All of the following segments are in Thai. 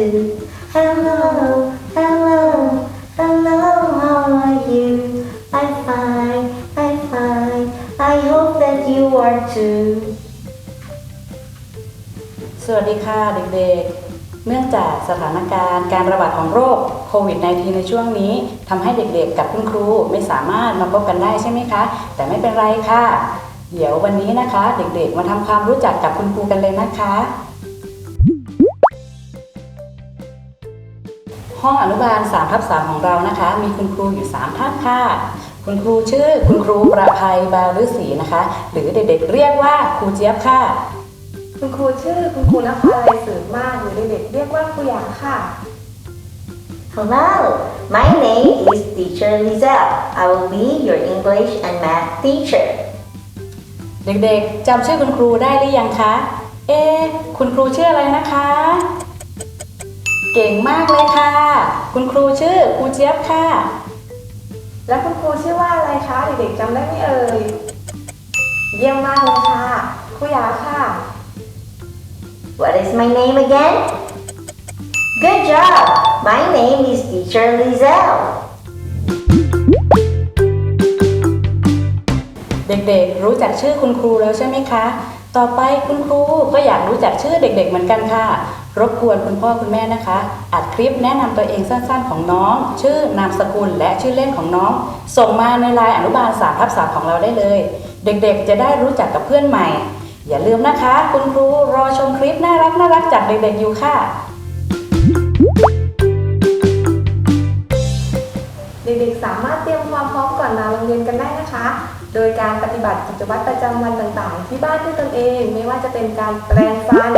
too. Hello, hello, hello, how are you? I'm fine, I'm fine. I hope that you are too. สวัสดีค่ะเด็กๆ เนื่องจากสถานการณ์การระบาดของโรคโควิด -19 ในช่วงนี้ทำให้เด็กๆ กับคุณครูไม่สามารถมาพบกันได้ใช่ไหมคะ แต่ไม่เป็นไรค่ะ เดี๋ยววันนี้นะคะ เด็กๆ มาทำความรู้จักกับคุณครูกันเลยนะคะ ห้องอนุบาล3ทับ3ของเรานะคะ มีคุณครูอยู่3ท่านค่ะ คุณครูชื่อคุณครูประภัยบาลือศรีนะคะ หรือเด็กๆเรียกว่าครูเจี๊ยบค่ะ คุณครูชื่อคุณครูนภาลัยสืบมากหรือเด็กๆเรียกว่าครูหยางค่ะ Hello, my name is Teacher Lizelle. I will be your English and Math teacher. เด็กๆจำชื่อคุณครูได้หรือยังคะ เอ๊ะคุณครูชื่ออะไรนะคะ เก่งมากเลยค่ะ คุณครูชื่อครูเจี๊ยบค่ะ และคุณครูชื่อว่าอะไรคะ เด็กๆจำได้ไหมเอ่ย เยี่ยมมากเลยค่ะ ครูหยางค่ะ What is my name again? Good job! My name is Teacher Lizelle. เด็กๆรู้จักชื่อคุณครูแล้วใช่ไหมคะ ต่อไปคุณครูก็อยากรู้จักชื่อเด็ก ๆ เหมือนกันค่ะ รบกวนคุณพ่อคุณแม่นะคะ อัดคลิปแนะนำตัวเองสั้นๆของน้อง ชื่อนามสกุลและชื่อเล่นของน้อง ส่งมาในไลน์อนุบาล3ทับ3ของเราได้เลย เด็กๆ จะได้รู้จักกับเพื่อนใหม่ อย่าลืมนะคะ คุณครูรอชมคลิปน่ารักน่ารักจากเด็กๆอยู่ค่ะ เด็กๆสามารถเตรียมความพร้อมก่อนมาโรงเรียนกันได้นะคะ โดยการปฏิบัติกิจวัตรประจำวันต่างๆ ที่บ้านด้วยตนเอง ไม่ว่าจะเป็นการแปรงฟัน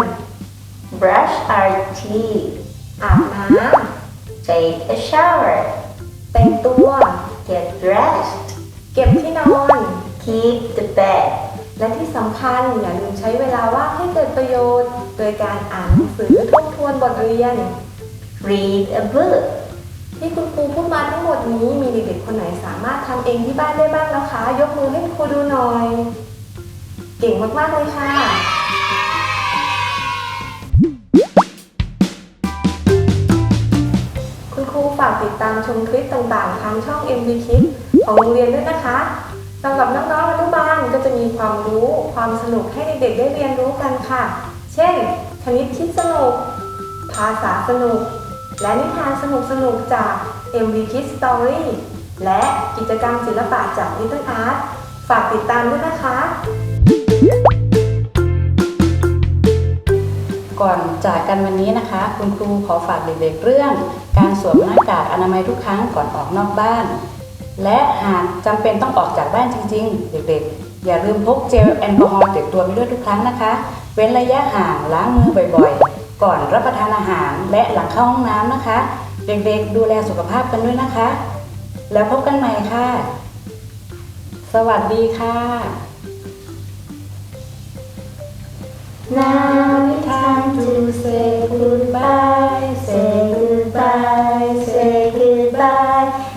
Brush our teeth. อาบน้ำ Take a shower. แต่งตัว Get dressed. เก็บที่นอน Keep the bed. และที่สำคัญอย่าลืมใช้เวลาว่างให้เกิดประโยชน์ โดยการอ่านหนังสือทบทวนบทเรียน Read a book. ที่คุณครู ดนี้มีเด็กๆคนไหนสามารถทำเองที่บ้านได้บ้างแล้วคะ ยกมือให้ครูดูหน่อย เก่งมากๆเลยค่ะ คุณครูฝากติดตามชมคลิปต่างๆทางช่อง MV Kids ของโรงเรียนด้วยนะคะสำหรับน้องๆอนุบาลก็จะมีความรู้ความสนุกให้เด็กๆได้เรียนรู้กันค่ะ เช่น คณิตคิดสนุก ภาษาสนุก และนิทานสนุกๆจาก MV Kids Story และกิจกรรมศิลปะจาก Little Art ฝากติดตามด้วยนะคะ ก่อนจากกันวันนี้นะคะ คุณครูขอฝากเด็กๆเรื่อง การสวมหน้ากากอนามัยทุกครั้งก่อนออกนอกบ้าน และหากจำเป็นต้องออกจากบ้านจริงๆ เด็กๆ อย่าลืมพกเจลแอลกอฮอล์ติดตัวไปด้วยทุกครั้งนะคะ เว้นระยะห่างล้างมือบ่อยๆ ก่อนรับประทานอาหารและหลังเข้าห้องน้ำนะคะ เด็กๆดูแลสุขภาพกันด้วยนะคะ แล้วพบกันใหม่ค่ะ สวัสดีค่ะนา w it's time to say goodbye say goodbye say goodbye